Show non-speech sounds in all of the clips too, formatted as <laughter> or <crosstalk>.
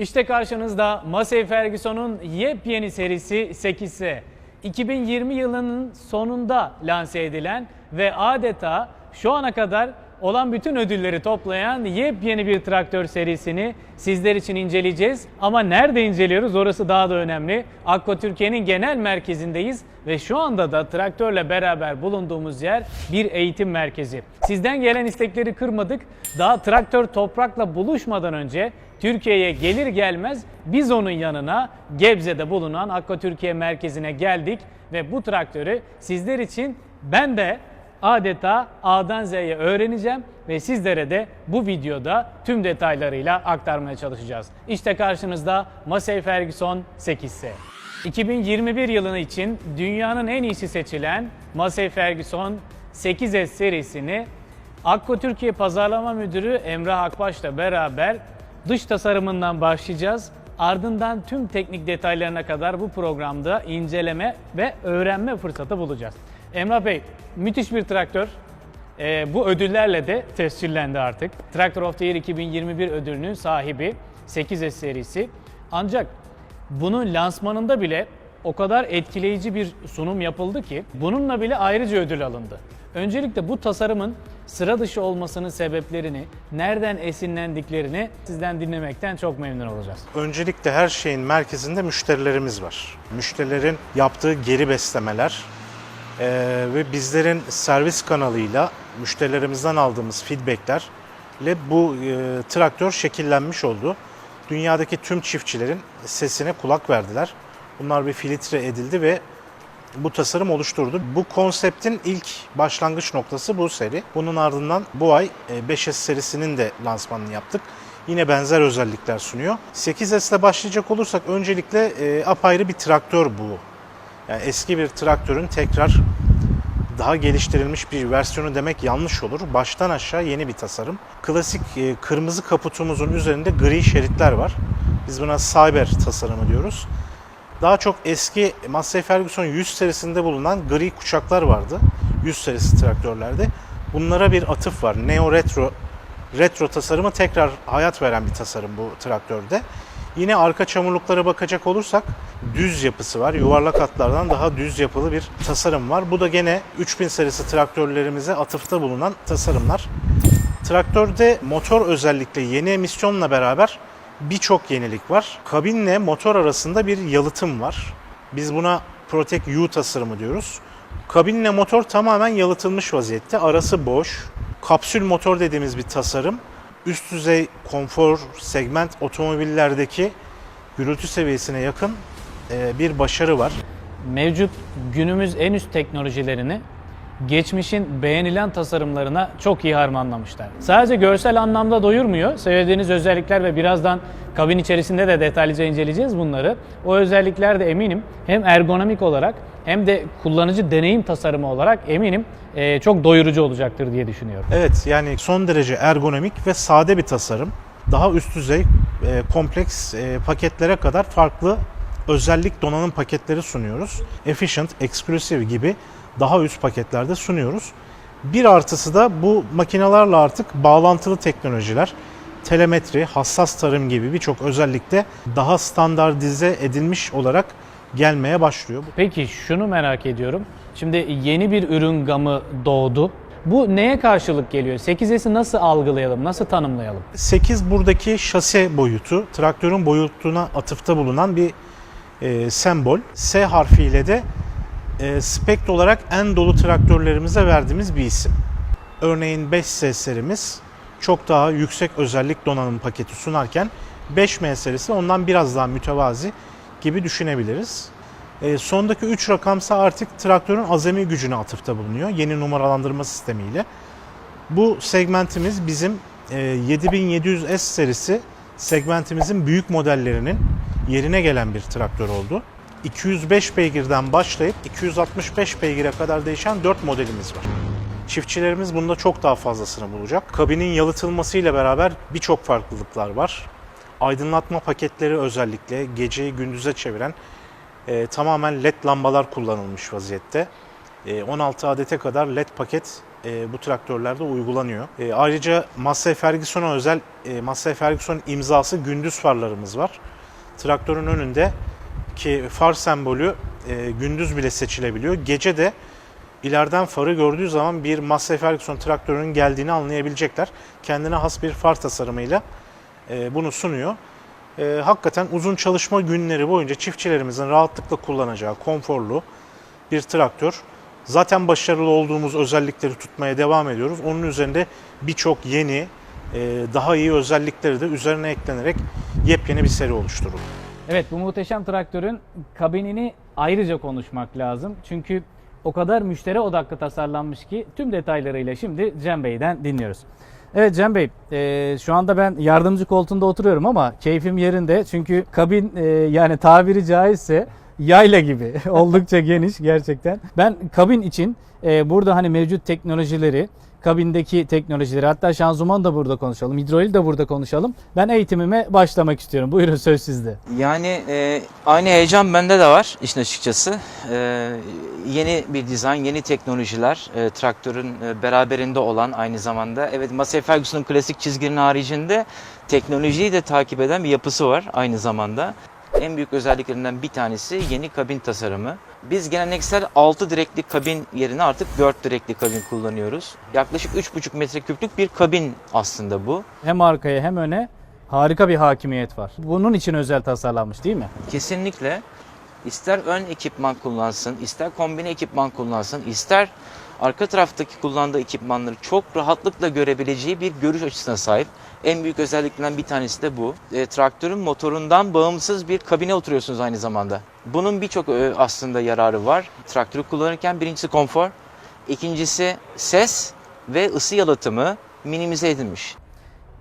İşte karşınızda Massey Ferguson'un yepyeni serisi 8S. 2020 yılının sonunda lanse edilen ve adeta şu ana kadar olan bütün ödülleri toplayan yepyeni bir traktör serisini sizler için inceleyeceğiz. Ama nerede inceliyoruz orası daha da önemli. Akko Türkiye'nin genel merkezindeyiz ve şu anda da traktörle beraber bulunduğumuz yer bir eğitim merkezi. Sizden gelen istekleri kırmadık. Daha traktör toprakla buluşmadan önce Türkiye'ye gelir gelmez biz onun yanına Gebze'de bulunan Akko Türkiye merkezine geldik ve bu traktörü sizler için ben de adeta A'dan Z'ye öğreneceğim ve sizlere de bu videoda tüm detaylarıyla aktarmaya çalışacağız. İşte karşınızda Massey Ferguson 8S. 2021 yılı için dünyanın en iyisi seçilen Massey Ferguson 8S serisini Akko Türkiye Pazarlama Müdürü Emrah Akbaş'la beraber dış tasarımından başlayacağız. Ardından tüm teknik detaylarına kadar bu programda inceleme ve öğrenme fırsatı bulacağız. Emrah Bey, müthiş bir traktör. Ee, bu ödüllerle de tescillendi artık. Tractor of the Year 2021 ödülünün sahibi 8S serisi. Ancak bunun lansmanında bile o kadar etkileyici bir sunum yapıldı ki bununla bile ayrıca ödül alındı. Öncelikle bu tasarımın sıra dışı olmasının sebeplerini, nereden esinlendiklerini sizden dinlemekten çok memnun olacağız. Öncelikle her şeyin merkezinde müşterilerimiz var. Müşterilerin yaptığı geri beslemeler eee, ve bizlerin servis kanalıyla müşterilerimizden aldığımız feedbackler ile bu eee, traktör şekillenmiş oldu. Dünyadaki tüm çiftçilerin sesine kulak verdiler. Bunlar bir filtre edildi ve bu tasarım oluşturdu. Bu konseptin ilk başlangıç noktası bu seri. Bunun ardından bu ay e, 5S serisinin de lansmanını yaptık. Yine benzer özellikler sunuyor. 8S ile başlayacak olursak öncelikle e, apayrı bir traktör bu. Yani eski bir traktörün tekrar daha geliştirilmiş bir versiyonu demek yanlış olur. Baştan aşağı yeni bir tasarım. Klasik e, kırmızı kaputumuzun üzerinde gri şeritler var. Biz buna Cyber tasarımı diyoruz. Daha çok eski Massey Ferguson 100 serisinde bulunan gri kuşaklar vardı. 100 serisi traktörlerde. Bunlara bir atıf var. Neo Retro retro tasarımı tekrar hayat veren bir tasarım bu traktörde. Yine arka çamurluklara bakacak olursak düz yapısı var. Yuvarlak hatlardan daha düz yapılı bir tasarım var. Bu da gene 3000 serisi traktörlerimize atıfta bulunan tasarımlar. Traktörde motor özellikle yeni emisyonla beraber birçok yenilik var. Kabinle motor arasında bir yalıtım var. Biz buna Protect U tasarımı diyoruz. Kabinle motor tamamen yalıtılmış vaziyette. Arası boş. Kapsül motor dediğimiz bir tasarım. Üst düzey konfor segment otomobillerdeki gürültü seviyesine yakın e, bir başarı var. Mevcut günümüz en üst teknolojilerini geçmişin beğenilen tasarımlarına çok iyi harmanlamışlar. Sadece görsel anlamda doyurmuyor. Söylediğiniz özellikler ve birazdan kabin içerisinde de detaylıca inceleyeceğiz bunları. O özellikler de eminim hem ergonomik olarak hem de kullanıcı deneyim tasarımı olarak eminim eee, çok doyurucu olacaktır diye düşünüyorum. Evet yani son derece ergonomik ve sade bir tasarım. Daha üst düzey e, kompleks e, paketlere kadar farklı özellik donanım paketleri sunuyoruz. Efficient, Exclusive gibi daha üst paketlerde sunuyoruz. Bir artısı da bu makinalarla artık bağlantılı teknolojiler, telemetri, hassas tarım gibi birçok özellikte daha standartize edilmiş olarak gelmeye başlıyor. Peki şunu merak ediyorum. Şimdi yeni bir ürün gamı doğdu. Bu neye karşılık geliyor? 8S'i nasıl algılayalım, nasıl tanımlayalım? 8 buradaki şase boyutu, traktörün boyutuna atıfta bulunan bir e, sembol. S harfiyle de e, spekt olarak en dolu traktörlerimize verdiğimiz bir isim. Örneğin 5S serimiz çok daha yüksek özellik donanım paketi sunarken 5M serisi ondan biraz daha mütevazi gibi düşünebiliriz. E, sondaki 3 rakamsa artık traktörün azami gücüne atıfta bulunuyor yeni numaralandırma sistemiyle. Bu segmentimiz bizim e, 7700S serisi segmentimizin büyük modellerinin yerine gelen bir traktör oldu. 205 beygirden başlayıp 265 beygire kadar değişen 4 modelimiz var. Çiftçilerimiz bunda çok daha fazlasını bulacak. Kabinin yalıtılmasıyla beraber birçok farklılıklar var. Aydınlatma paketleri özellikle geceyi gündüze çeviren e, tamamen led lambalar kullanılmış vaziyette. E, 16 adete kadar led paket e, bu traktörlerde uygulanıyor. E, ayrıca Massey Ferguson'a özel e, Massey Ferguson imzası gündüz farlarımız var. Traktörün önünde ki far sembolü e, gündüz bile seçilebiliyor. Gece de ileriden farı gördüğü zaman bir Massey Ferguson traktörünün geldiğini anlayabilecekler. Kendine has bir far tasarımıyla e, bunu sunuyor. E, hakikaten uzun çalışma günleri boyunca çiftçilerimizin rahatlıkla kullanacağı konforlu bir traktör. Zaten başarılı olduğumuz özellikleri tutmaya devam ediyoruz. Onun üzerinde birçok yeni, e, daha iyi özellikleri de üzerine eklenerek yepyeni bir seri oluşturuldu. Evet bu muhteşem traktörün kabinini ayrıca konuşmak lazım. Çünkü o kadar müşteri odaklı tasarlanmış ki tüm detaylarıyla şimdi Cem Bey'den dinliyoruz. Evet Cem Bey, e, şu anda ben yardımcı koltuğunda oturuyorum ama keyfim yerinde. Çünkü kabin e, yani tabiri caizse yayla gibi <laughs> oldukça geniş gerçekten. Ben kabin için e, burada hani mevcut teknolojileri, kabindeki teknolojileri hatta şanzıman da burada konuşalım, hidrolik de burada konuşalım. Ben eğitimime başlamak istiyorum. Buyurun söz sizde. Yani e, aynı heyecan bende de var işin açıkçası. E, yeni bir dizayn, yeni teknolojiler, e, traktörün e, beraberinde olan aynı zamanda. Evet Massey Ferguson'un klasik çizginin haricinde teknolojiyi de takip eden bir yapısı var aynı zamanda. En büyük özelliklerinden bir tanesi yeni kabin tasarımı. Biz geleneksel 6 direkli kabin yerine artık 4 direkli kabin kullanıyoruz. Yaklaşık 3,5 metreküplük bir kabin aslında bu. Hem arkaya hem öne harika bir hakimiyet var. Bunun için özel tasarlanmış değil mi? Kesinlikle ister ön ekipman kullansın, ister kombine ekipman kullansın, ister arka taraftaki kullandığı ekipmanları çok rahatlıkla görebileceği bir görüş açısına sahip. En büyük özelliklerinden bir tanesi de bu. E, traktörün motorundan bağımsız bir kabine oturuyorsunuz aynı zamanda. Bunun birçok e, aslında yararı var. Traktörü kullanırken birincisi konfor, ikincisi ses ve ısı yalıtımı minimize edilmiş.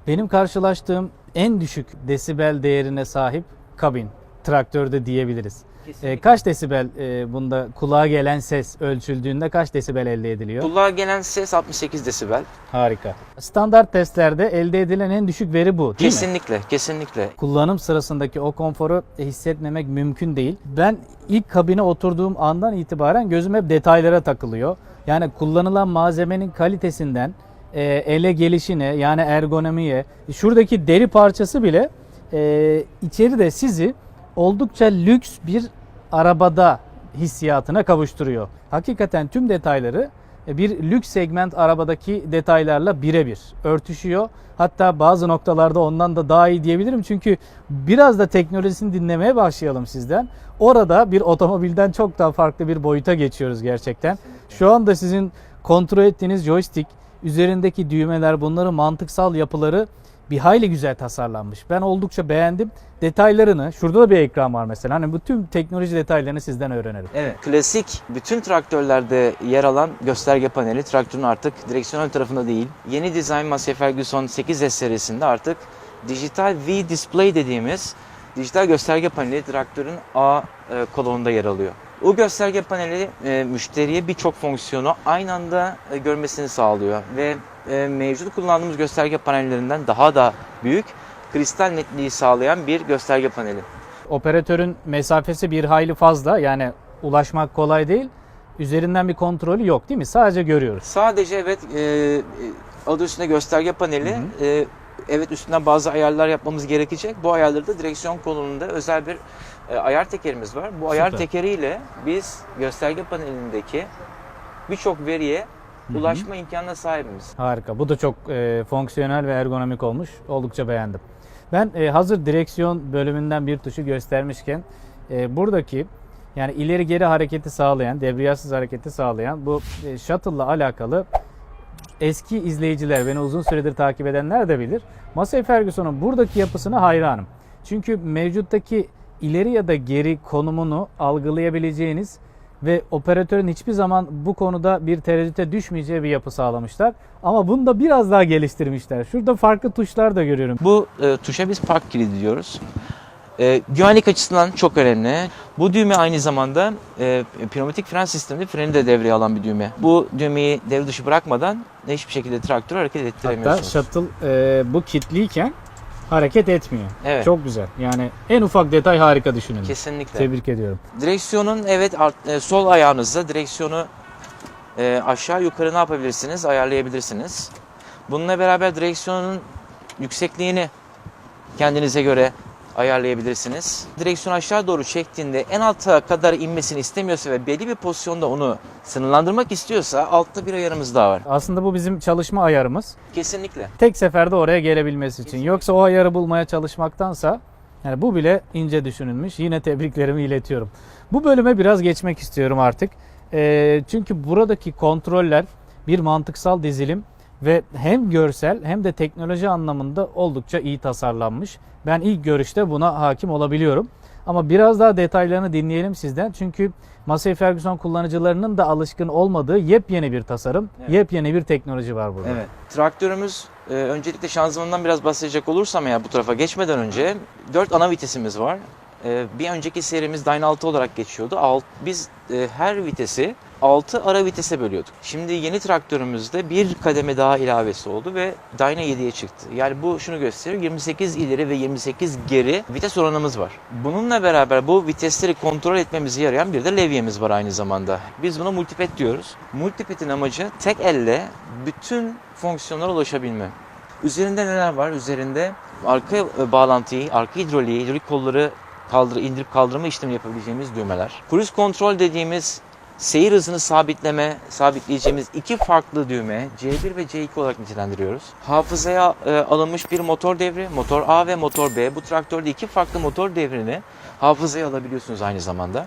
Benim karşılaştığım en düşük desibel değerine sahip kabin traktörde diyebiliriz. E, kaç desibel e, bunda kulağa gelen ses ölçüldüğünde kaç desibel elde ediliyor? Kulağa gelen ses 68 desibel. Harika. Standart testlerde elde edilen en düşük veri bu değil mi? Kesinlikle, kesinlikle. Kullanım sırasındaki o konforu hissetmemek mümkün değil. Ben ilk kabine oturduğum andan itibaren gözüm hep detaylara takılıyor. Yani kullanılan malzemenin kalitesinden e, ele gelişine yani ergonomiye şuradaki deri parçası bile e, içeride sizi oldukça lüks bir arabada hissiyatına kavuşturuyor. Hakikaten tüm detayları e, bir lüks segment arabadaki detaylarla birebir örtüşüyor. Hatta bazı noktalarda ondan da daha iyi diyebilirim. Çünkü biraz da teknolojisini dinlemeye başlayalım sizden. Orada bir otomobilden çok daha farklı bir boyuta geçiyoruz gerçekten. Şu anda sizin kontrol ettiğiniz joystick, üzerindeki düğmeler, bunların mantıksal yapıları bir hayli güzel tasarlanmış. Ben oldukça beğendim. Detaylarını, şurada da bir ekran var mesela. Hani bu tüm teknoloji detaylarını sizden öğrenelim. Evet. Klasik bütün traktörlerde yer alan gösterge paneli traktörün artık direksiyon ön tarafında değil. Yeni dizayn Massey Ferguson 8S serisinde artık dijital V display dediğimiz dijital gösterge paneli traktörün A e, kolonunda yer alıyor. O gösterge paneli e, müşteriye birçok fonksiyonu aynı anda e, görmesini sağlıyor ve e, mevcut kullandığımız gösterge panellerinden daha da büyük kristal netliği sağlayan bir gösterge paneli. Operatörün mesafesi bir hayli fazla. Yani ulaşmak kolay değil. Üzerinden bir kontrolü yok değil mi? Sadece görüyoruz. Sadece evet e, adı üstünde gösterge paneli. E, evet üstünden bazı ayarlar yapmamız gerekecek. Bu ayarları da direksiyon kolonunda özel bir e, ayar tekerimiz var. Bu ayar Süper. tekeriyle biz gösterge panelindeki birçok veriye ulaşma imkanına sahibiz. Harika. Bu da çok e, fonksiyonel ve ergonomik olmuş. Oldukça beğendim. Ben e, hazır direksiyon bölümünden bir tuşu göstermişken e, buradaki yani ileri geri hareketi sağlayan, debriyajsız hareketi sağlayan bu e, shuttle'la alakalı eski izleyiciler, beni uzun süredir takip edenler de bilir. Massey Ferguson'un buradaki yapısına hayranım. Çünkü mevcuttaki ileri ya da geri konumunu algılayabileceğiniz ve operatörün hiçbir zaman bu konuda bir tereddüte düşmeyeceği bir yapı sağlamışlar. Ama bunu da biraz daha geliştirmişler. Şurada farklı tuşlar da görüyorum. Bu e, tuşa biz park kilidi diyoruz. E, güvenlik açısından çok önemli. Bu düğme aynı zamanda e, pneumatik fren sisteminde freni de devreye alan bir düğme. Bu düğmeyi devre dışı bırakmadan hiçbir şekilde traktörü hareket Hatta ettiremiyorsunuz. shuttle e, bu kilitliyken hareket etmiyor. Evet. Çok güzel. Yani en ufak detay harika düşünülmüş. Kesinlikle. Tebrik ediyorum. Direksiyonun evet art- e, sol ayağınızda direksiyonu e, aşağı yukarı ne yapabilirsiniz? Ayarlayabilirsiniz. Bununla beraber direksiyonun yüksekliğini kendinize göre ayarlayabilirsiniz. Direksiyonu aşağı doğru çektiğinde en alta kadar inmesini istemiyorsa ve belli bir pozisyonda onu sınırlandırmak istiyorsa altta bir ayarımız daha var. Aslında bu bizim çalışma ayarımız. Kesinlikle. Tek seferde oraya gelebilmesi için. Yoksa o ayarı bulmaya çalışmaktansa yani bu bile ince düşünülmüş. Yine tebriklerimi iletiyorum. Bu bölüme biraz geçmek istiyorum artık. Ee, çünkü buradaki kontroller bir mantıksal dizilim ve hem görsel hem de teknoloji anlamında oldukça iyi tasarlanmış. Ben ilk görüşte buna hakim olabiliyorum. Ama biraz daha detaylarını dinleyelim sizden. Çünkü Massey Ferguson kullanıcılarının da alışkın olmadığı yepyeni bir tasarım, Evet. yepyeni bir teknoloji var burada. Evet. Traktörümüz e, öncelikle şanzımanından biraz bahsedecek olursam eğer bu tarafa geçmeden önce 4 ana vitesimiz var. E, bir önceki serimiz Dyna 6 olarak geçiyordu. Alt, biz e, her vitesi 6 ara vitese bölüyorduk. Şimdi yeni traktörümüzde bir kademe daha ilavesi oldu ve Dyna 7'ye çıktı. Yani bu şunu gösteriyor. 28 ileri ve 28 geri vites oranımız var. Bununla beraber bu vitesleri kontrol etmemizi yarayan bir de levyemiz var aynı zamanda. Biz buna multiped diyoruz. Multiped'in amacı tek elle bütün fonksiyonlara ulaşabilme. Üzerinde neler var? Üzerinde arka e, bağlantıyı, arka hidroliği, hidrolik kolları kaldır, indirip kaldırma işlemi yapabileceğimiz düğmeler. Cruise control dediğimiz seyir hızını sabitleme, sabitleyeceğimiz iki farklı düğme C1 ve C2 olarak nitelendiriyoruz. Hafızaya e, alınmış bir motor devri, motor A ve motor B. Bu traktörde iki farklı motor devrini hafızaya alabiliyorsunuz aynı zamanda.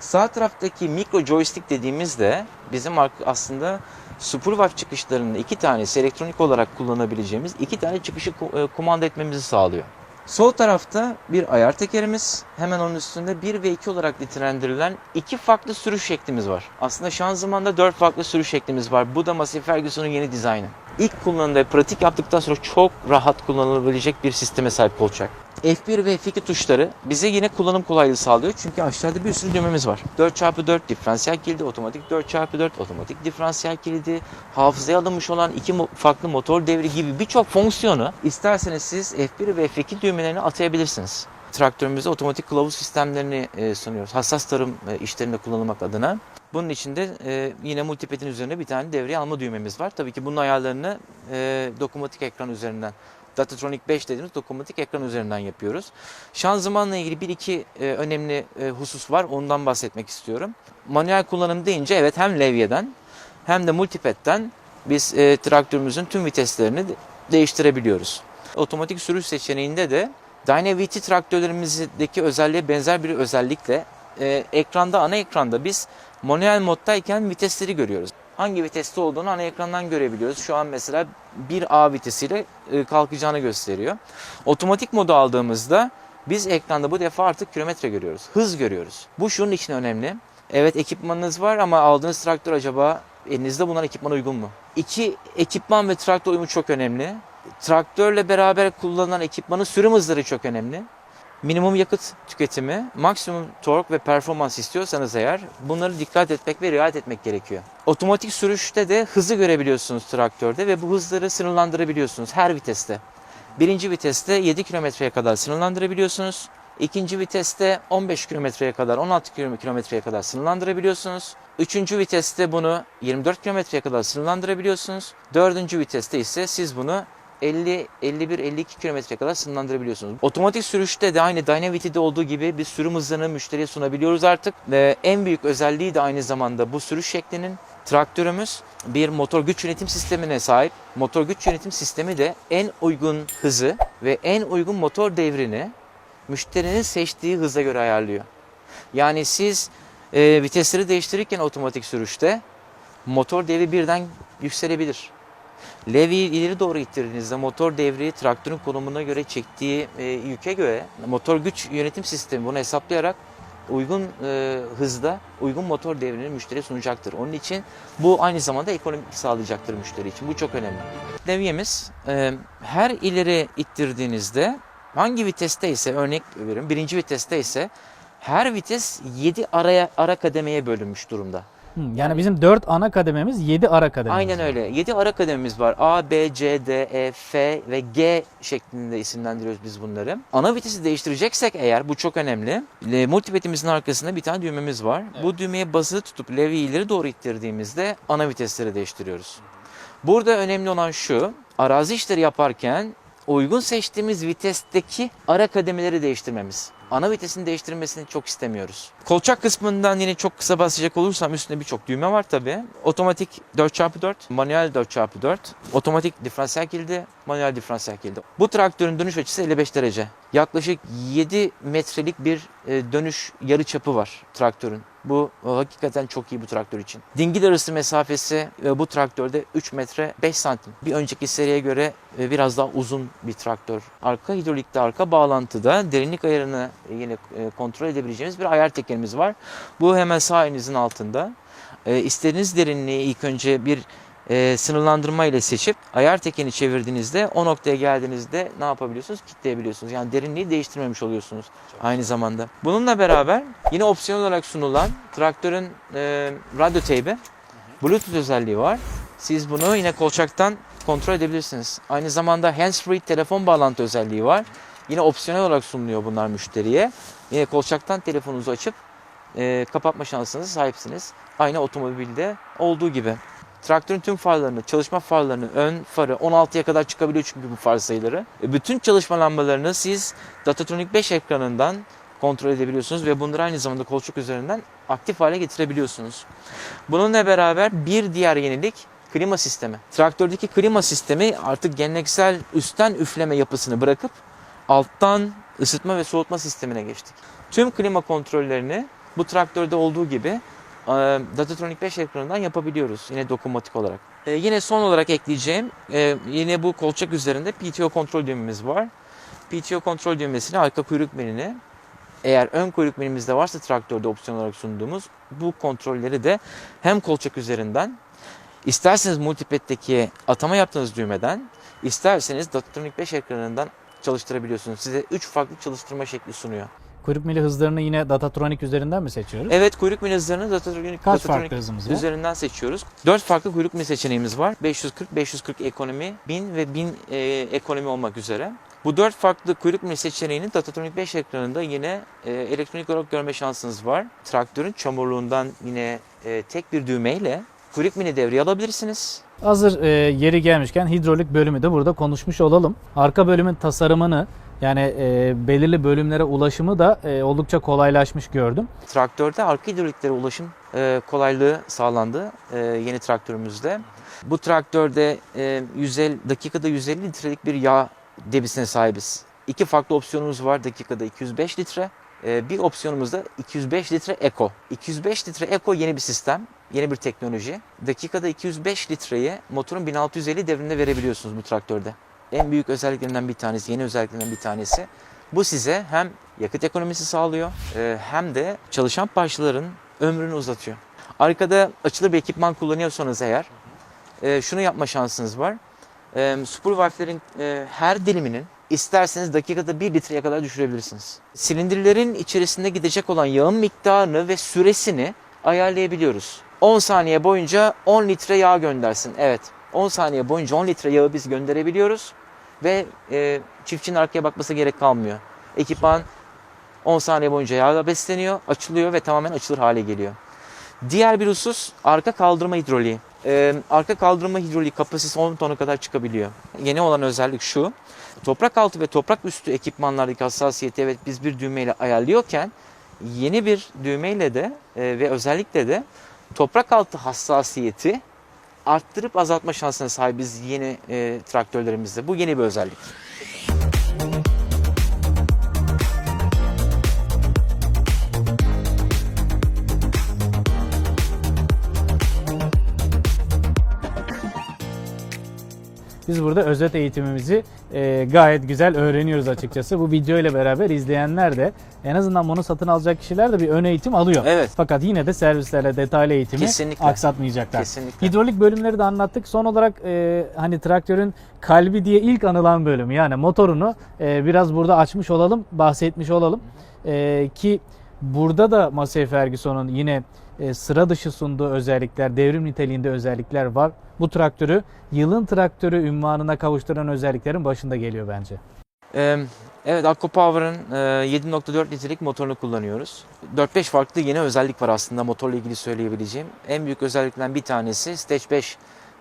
Sağ taraftaki mikro joystick dediğimizde bizim aslında Supervalve çıkışlarının iki tanesi elektronik olarak kullanabileceğimiz iki tane çıkışı e, kumanda etmemizi sağlıyor. Sol tarafta bir ayar tekerimiz, hemen onun üstünde 1 ve 2 olarak nitelendirilen iki farklı sürüş şeklimiz var. Aslında şanzımanda 4 farklı sürüş şeklimiz var. Bu da Massey Ferguson'un yeni dizaynı. İlk kullanımda pratik yaptıktan sonra çok rahat kullanılabilecek bir sisteme sahip olacak. F1 ve F2 tuşları bize yine kullanım kolaylığı sağlıyor. Çünkü aşağıda bir sürü düğmemiz var. 4x4 diferansiyel kilidi, otomatik 4x4 otomatik diferansiyel kilidi, hafızaya alınmış olan iki farklı motor devri gibi birçok fonksiyonu isterseniz siz F1 ve F2 düğmelerini atayabilirsiniz. Traktörümüzde otomatik kılavuz sistemlerini e, sunuyoruz. Hassas tarım e, işlerinde kullanılmak adına. Bunun için de e, yine multipedin üzerinde bir tane devreye alma düğmemiz var. Tabii ki bunun ayarlarını e, dokunmatik ekran üzerinden Datatronic 5 dediğimiz dokunmatik ekran üzerinden yapıyoruz. Şanzımanla ilgili bir iki e, önemli e, husus var. Ondan bahsetmek istiyorum. Manuel kullanım deyince evet hem levyeden hem de multipedden biz e, traktörümüzün tüm viteslerini de- değiştirebiliyoruz. Otomatik sürüş seçeneğinde de DynaVT traktörlerimizdeki özelliğe benzer bir özellikle e, ekranda ana ekranda biz manuel moddayken vitesleri görüyoruz. Hangi viteste olduğunu ana ekrandan görebiliyoruz. Şu an mesela 1A vitesiyle e, kalkacağını gösteriyor. Otomatik modu aldığımızda biz ekranda bu defa artık kilometre görüyoruz. Hız görüyoruz. Bu şunun için önemli. Evet ekipmanınız var ama aldığınız traktör acaba elinizde bulunan ekipman uygun mu? İki ekipman ve traktör uyumu çok önemli. Traktörle beraber kullanılan ekipmanın sürüm hızları çok önemli. Minimum yakıt tüketimi, maksimum tork ve performans istiyorsanız eğer bunları dikkat etmek ve riayet etmek gerekiyor. Otomatik sürüşte de hızı görebiliyorsunuz traktörde ve bu hızları sınırlandırabiliyorsunuz her viteste. Birinci viteste 7 kilometreye kadar sınırlandırabiliyorsunuz. İkinci viteste 15 kilometreye kadar, 16 kilometreye kadar sınırlandırabiliyorsunuz. Üçüncü viteste bunu 24 kilometreye kadar sınırlandırabiliyorsunuz. Dördüncü viteste ise siz bunu 50, 51, 52 kilometreye kadar sınırlandırabiliyorsunuz. Otomatik sürüşte de aynı Dynavity'de olduğu gibi bir sürüm hızını müşteriye sunabiliyoruz artık. Ve en büyük özelliği de aynı zamanda bu sürüş şeklinin traktörümüz bir motor güç yönetim sistemine sahip. Motor güç yönetim sistemi de en uygun hızı ve en uygun motor devrini müşterinin seçtiği hıza göre ayarlıyor. Yani siz e, vitesleri değiştirirken otomatik sürüşte motor devri birden yükselebilir. Levyeyi ileri doğru ittirdiğinizde motor devri traktörün konumuna göre çektiği e, yüke göre motor güç yönetim sistemi bunu hesaplayarak uygun e, hızda uygun motor devrini müşteriye sunacaktır. Onun için bu aynı zamanda ekonomik sağlayacaktır müşteri için. Bu çok önemli. Levyemiz e, her ileri ittirdiğinizde hangi viteste ise örnek veriyorum birinci viteste ise her vites 7 araya ara kademeye bölünmüş durumda. Hı, yani, bizim 4 ana kadememiz 7 ara kadememiz. Aynen öyle. 7 ara kadememiz var. A, B, C, D, E, F ve G şeklinde isimlendiriyoruz biz bunları. Ana vitesi değiştireceksek eğer bu çok önemli. Multipetimizin arkasında bir tane düğmemiz var. Bu düğmeye basılı tutup levyeyi ileri doğru ittirdiğimizde ana vitesleri değiştiriyoruz. Burada önemli olan şu. Arazi işleri yaparken uygun seçtiğimiz vitesteki ara kademeleri değiştirmemiz. Ana vitesini değiştirmesini çok istemiyoruz. Kolçak kısmından yine çok kısa bahsedecek olursam üstünde birçok düğme var tabi. Otomatik 4x4, manuel 4x4, otomatik diferansiyel kilidi, manuel diferansiyel kilidi. Bu traktörün dönüş açısı 55 derece. Yaklaşık 7 metrelik bir e, dönüş yarı çapı var traktörün. Bu hakikaten çok iyi bu traktör için. Dingil arası mesafesi e, bu traktörde 3 metre 5 santim. Bir önceki seriye göre e, biraz daha uzun bir traktör. Arka hidrolikte arka bağlantıda derinlik ayarını yine e, kontrol edebileceğimiz bir ayar tekerimiz var. Bu hemen sağ elinizin altında. İstediğiniz derinliği ilk önce bir e, sınırlandırma ile seçip ayar tekeni çevirdiğinizde o noktaya geldiğinizde ne yapabiliyorsunuz? Kitleyebiliyorsunuz. Yani derinliği değiştirmemiş oluyorsunuz aynı zamanda. Bununla beraber yine opsiyon olarak sunulan traktörün e, radyo teybi, Bluetooth özelliği var. Siz bunu yine kolçaktan kontrol edebilirsiniz. Aynı zamanda hands-free telefon bağlantı özelliği var. Yine opsiyonel olarak sunuluyor bunlar müşteriye. Yine kolçaktan telefonunuzu açıp e, kapatma şansınız sahipsiniz. Aynı otomobilde olduğu gibi. Traktörün tüm farlarını, çalışma farlarını, ön farı 16'ya kadar çıkabiliyor çünkü bu far sayıları. E, Bütün çalışma lambalarını siz Datatronic 5 ekranından kontrol edebiliyorsunuz ve bunları aynı zamanda kolçak üzerinden aktif hale getirebiliyorsunuz. Bununla beraber bir diğer yenilik klima sistemi. Traktördeki klima sistemi artık geleneksel üstten üfleme yapısını bırakıp alttan ısıtma ve soğutma sistemine geçtik. Tüm klima kontrollerini bu traktörde olduğu gibi Datatronic 5 ekranından yapabiliyoruz yine dokunmatik olarak. Yine son olarak ekleyeceğim yine bu kolçak üzerinde PTO kontrol düğmemiz var. PTO kontrol düğmesini arka kuyruk menüne eğer ön kuyruk menümüzde varsa traktörde opsiyon olarak sunduğumuz bu kontrolleri de hem kolçak üzerinden isterseniz multipad'deki atama yaptığınız düğmeden isterseniz Datatronic 5 ekranından çalıştırabiliyorsunuz. Size 3 farklı çalıştırma şekli sunuyor. Kuyruk mili hızlarını yine Datatronic üzerinden mi seçiyoruz? Evet kuyruk mili hızlarını Datatronic, Kaç farklı hızımız var? üzerinden seçiyoruz. 4 farklı kuyruk mili seçeneğimiz var. 540, 540 ekonomi, 1000 ve 1000 e, ekonomi olmak üzere. Bu 4 farklı kuyruk mili seçeneğini Datatronic 5 ekranında yine e, elektronik olarak görme şansınız var. Traktörün çamurluğundan yine e, tek bir düğmeyle kuyruk mili devreye alabilirsiniz. Hazır e, yeri gelmişken hidrolik bölümü de burada konuşmuş olalım. Arka bölümün tasarımını yani e, belirli bölümlere ulaşımı da e, oldukça kolaylaşmış gördüm. Traktörde arka hidroliklere ulaşım e, kolaylığı sağlandı e, yeni traktörümüzde. Bu traktörde e, 150, dakikada 150 litrelik bir yağ debisine sahibiz. İki farklı opsiyonumuz var dakikada 205 litre. E, bir opsiyonumuz da 205 litre Eco. 205 litre Eco yeni bir sistem, yeni bir teknoloji. Dakikada 205 litreyi motorun 1650 devrinde verebiliyorsunuz bu traktörde. En büyük özelliklerinden bir tanesi, yeni özelliklerinden bir tanesi. Bu size hem yakıt ekonomisi sağlıyor e, hem de çalışan parçaların ömrünü uzatıyor. Arkada açılır bir ekipman kullanıyorsanız eğer e, şunu yapma şansınız var. E, Supervalve'lerin e, her diliminin isterseniz dakikada 1 litreye kadar düşürebilirsiniz. Silindirlerin içerisinde gidecek olan yağın miktarını ve süresini ayarlayabiliyoruz. 10 saniye boyunca 10 litre yağ göndersin. Evet 10 saniye boyunca 10 litre yağı biz gönderebiliyoruz ve e, çiftçinin arkaya bakması gerek kalmıyor. Ekipman 10 saniye boyunca yağla besleniyor, açılıyor ve tamamen açılır hale geliyor. Diğer bir husus arka kaldırma hidroliği. Ee, arka kaldırma hidroliği kapasitesi 10 tona kadar çıkabiliyor. Yeni olan özellik şu. Toprak altı ve toprak üstü ekipmanlardaki hassasiyeti evet biz bir düğmeyle ayarlıyorken yeni bir düğmeyle de e, ve özellikle de toprak altı hassasiyeti arttırıp azaltma şansına sahibiz yeni e, traktörlerimizde. Bu yeni bir özellik. Biz burada özet eğitimimizi e, gayet güzel öğreniyoruz açıkçası. Bu video ile beraber izleyenler de en azından bunu satın alacak kişiler de bir ön eğitim alıyor. Evet. Fakat yine de servislerle detaylı eğitimi Kesinlikle. aksatmayacaklar. Kesinlikle. Hidrolik bölümleri de anlattık. Son olarak e, hani traktörün kalbi diye ilk anılan bölüm yani motorunu e, biraz burada açmış olalım, bahsetmiş olalım. E, ki burada da Massey Ferguson'un yine e, sıra dışı sunduğu özellikler, devrim niteliğinde özellikler var. Bu traktörü yılın traktörü ünvanına kavuşturan özelliklerin başında geliyor bence. Evet, Akko Power'ın e, 7.4 litrelik motorunu kullanıyoruz. 4-5 farklı yeni özellik var aslında motorla ilgili söyleyebileceğim. En büyük özelliklerden bir tanesi Stage 5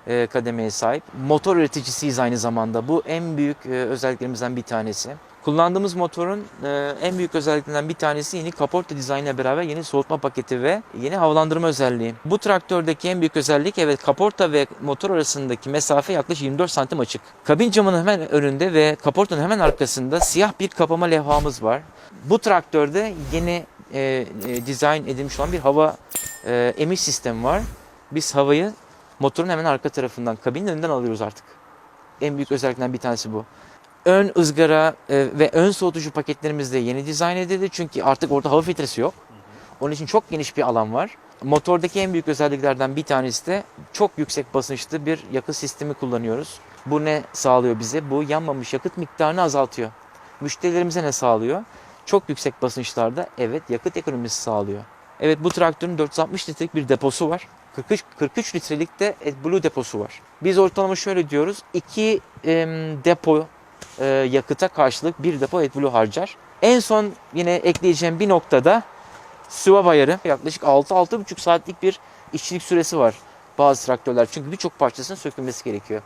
e, kademeye sahip. Motor üreticisiyiz aynı zamanda. Bu en büyük özelliklerimizden bir tanesi. Kullandığımız motorun e, en büyük özelliklerinden bir tanesi yeni kaporta dizaynıyla beraber yeni soğutma paketi ve yeni havalandırma özelliği. Bu traktördeki en büyük özellik evet kaporta ve motor arasındaki mesafe yaklaşık 24 santim açık. Kabin camının hemen önünde ve kaportanın hemen arkasında siyah bir kapama levhamız var. Bu traktörde yeni e, e, dizayn edilmiş olan bir hava e, emiş sistemi var. Biz havayı motorun hemen arka tarafından, kabinin önünden alıyoruz artık. En büyük özelliklerinden bir tanesi bu. Ön ızgara e, ve ön soğutucu paketlerimiz de yeni dizayn edildi. Çünkü artık orada hava filtresi yok. Onun için çok geniş bir alan var. Motordaki en büyük özelliklerden bir tanesi de çok yüksek basınçlı bir yakıt sistemi kullanıyoruz. Bu ne sağlıyor bize? Bu yanmamış yakıt miktarını azaltıyor. Müşterilerimize ne sağlıyor? Çok yüksek basınçlarda evet yakıt ekonomisi sağlıyor. Evet bu traktörün 460 litrelik bir deposu var. 43, 43 litrelik de AdBlue deposu var. Biz ortalama şöyle diyoruz. 2 depo e, yakıta karşılık bir depo AdBlue harcar. En son yine ekleyeceğim bir noktada swap ayarı yaklaşık 6-6,5 saatlik bir işçilik süresi var bazı traktörler. Çünkü birçok parçasının sökülmesi gerekiyor.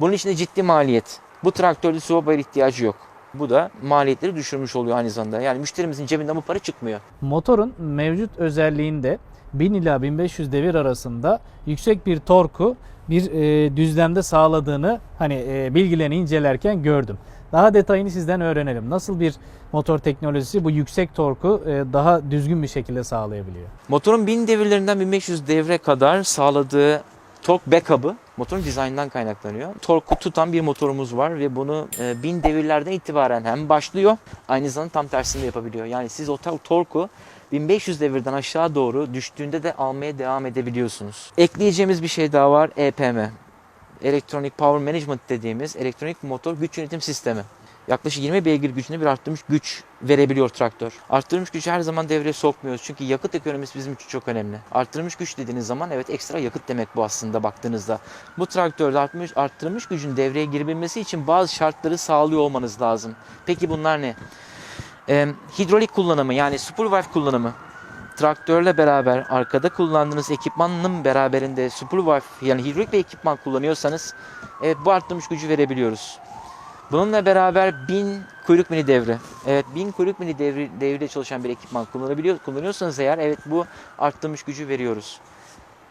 Bunun için de ciddi maliyet. Bu traktörde swap ayarı ihtiyacı yok. Bu da maliyetleri düşürmüş oluyor aynı zamanda. Yani müşterimizin cebinden bu para çıkmıyor. Motorun mevcut özelliğinde 1000 ila 1500 devir arasında yüksek bir torku bir e, düzlemde sağladığını hani e, bilgilerini incelerken gördüm. Daha detayını sizden öğrenelim. Nasıl bir motor teknolojisi bu yüksek torku e, daha düzgün bir şekilde sağlayabiliyor? Motorun 1000 devirlerinden 1500 devre kadar sağladığı tork backup'ı motorun dizaynından kaynaklanıyor. Torku tutan bir motorumuz var ve bunu e, 1000 devirlerden itibaren hem başlıyor aynı zamanda tam tersini de yapabiliyor. Yani siz o tor- torku 1500 devirden aşağı doğru düştüğünde de almaya devam edebiliyorsunuz. Ekleyeceğimiz bir şey daha var EPM. Electronic Power Management dediğimiz elektronik motor güç yönetim sistemi. Yaklaşık 20 beygir gücünde bir arttırmış güç verebiliyor traktör. Arttırılmış gücü her zaman devreye sokmuyoruz. Çünkü yakıt ekonomisi bizim için çok önemli. Arttırılmış güç dediğiniz zaman evet ekstra yakıt demek bu aslında baktığınızda. Bu traktörde artmış, arttırılmış gücün devreye girebilmesi için bazı şartları sağlıyor olmanız lazım. Peki bunlar ne? Ee, hidrolik kullanımı yani spool valve kullanımı. Traktörle beraber arkada kullandığınız ekipmanın beraberinde spool valve yani hidrolik bir ekipman kullanıyorsanız evet bu arttırmış gücü verebiliyoruz. Bununla beraber 1000 kuyruk mini devre. Evet 1000 kuyruk mini devri, devrede çalışan bir ekipman kullanabiliyor, kullanıyorsanız eğer evet bu arttırmış gücü veriyoruz.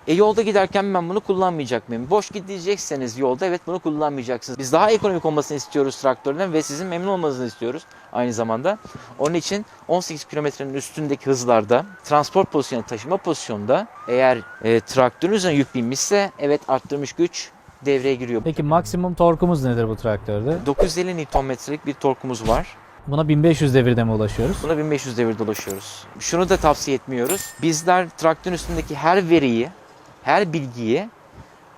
E yolda giderken ben bunu kullanmayacak mıyım? Boş gidecekseniz yolda evet bunu kullanmayacaksınız. Biz daha ekonomik olmasını istiyoruz traktörden ve sizin memnun olmanızı istiyoruz aynı zamanda. Onun için 18 kilometrenin üstündeki hızlarda transport pozisyonu taşıma pozisyonunda eğer e, traktörün üzerine yük binmişse evet arttırmış güç devreye giriyor. Peki maksimum torkumuz nedir bu traktörde? 950 Nm'lik bir torkumuz var. Buna 1500 devirde mi ulaşıyoruz? Buna 1500 devir dolaşıyoruz. Şunu da tavsiye etmiyoruz. Bizler traktörün üstündeki her veriyi, her bilgiyi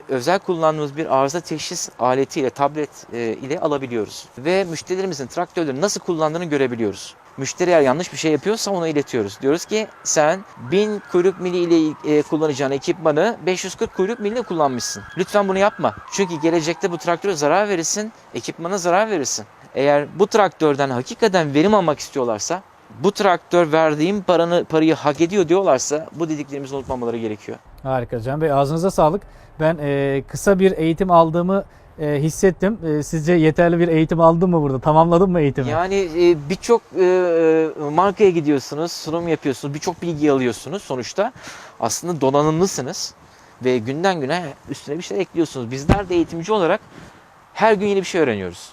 özel kullandığımız bir arıza teşhis aletiyle, tablet e, ile alabiliyoruz. Ve müşterilerimizin traktörleri nasıl kullandığını görebiliyoruz. Müşteri eğer yanlış bir şey yapıyorsa ona iletiyoruz. Diyoruz ki sen 1000 kuyruk mili ile e, kullanacağın ekipmanı 540 kuyruk mili kullanmışsın. Lütfen bunu yapma. Çünkü gelecekte bu traktöre zarar verirsin, ekipmana zarar verirsin. Eğer bu traktörden hakikaten verim almak istiyorlarsa, bu traktör verdiğim paranı parayı hak ediyor diyorlarsa bu dediklerimizi unutmamaları gerekiyor. Harika Can Bey ağzınıza sağlık. Ben e, kısa bir eğitim aldığımı e, hissettim. E, sizce yeterli bir eğitim aldım mı burada? Tamamladım mı eğitimi? Yani e, birçok e, e, markaya gidiyorsunuz, sunum yapıyorsunuz, birçok bilgi alıyorsunuz sonuçta. Aslında donanımlısınız ve günden güne üstüne bir şey ekliyorsunuz. Bizler de eğitimci olarak her gün yeni bir şey öğreniyoruz.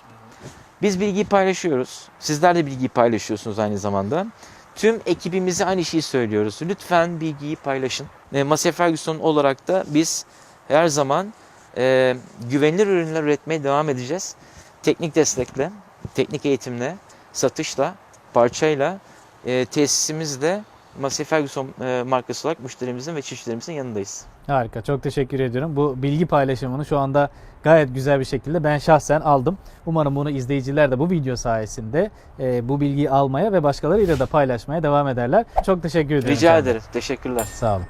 Biz bilgiyi paylaşıyoruz. Sizler de bilgiyi paylaşıyorsunuz aynı zamanda. Tüm ekibimize aynı şeyi söylüyoruz. Lütfen bilgiyi paylaşın. E, Massey Ferguson olarak da biz her zaman e, güvenilir ürünler üretmeye devam edeceğiz. Teknik destekle, teknik eğitimle, satışla, parçayla, e, tesisimizle Massey Ferguson e, markası olarak müşterimizin ve çiftçilerimizin yanındayız. Harika. Çok teşekkür ediyorum. Bu bilgi paylaşımını şu anda gayet güzel bir şekilde ben şahsen aldım. Umarım bunu izleyiciler de bu video sayesinde e, bu bilgiyi almaya ve başkalarıyla da paylaşmaya devam ederler. Çok teşekkür ederim. Rica ederim. Teşekkürler. Sağ olun.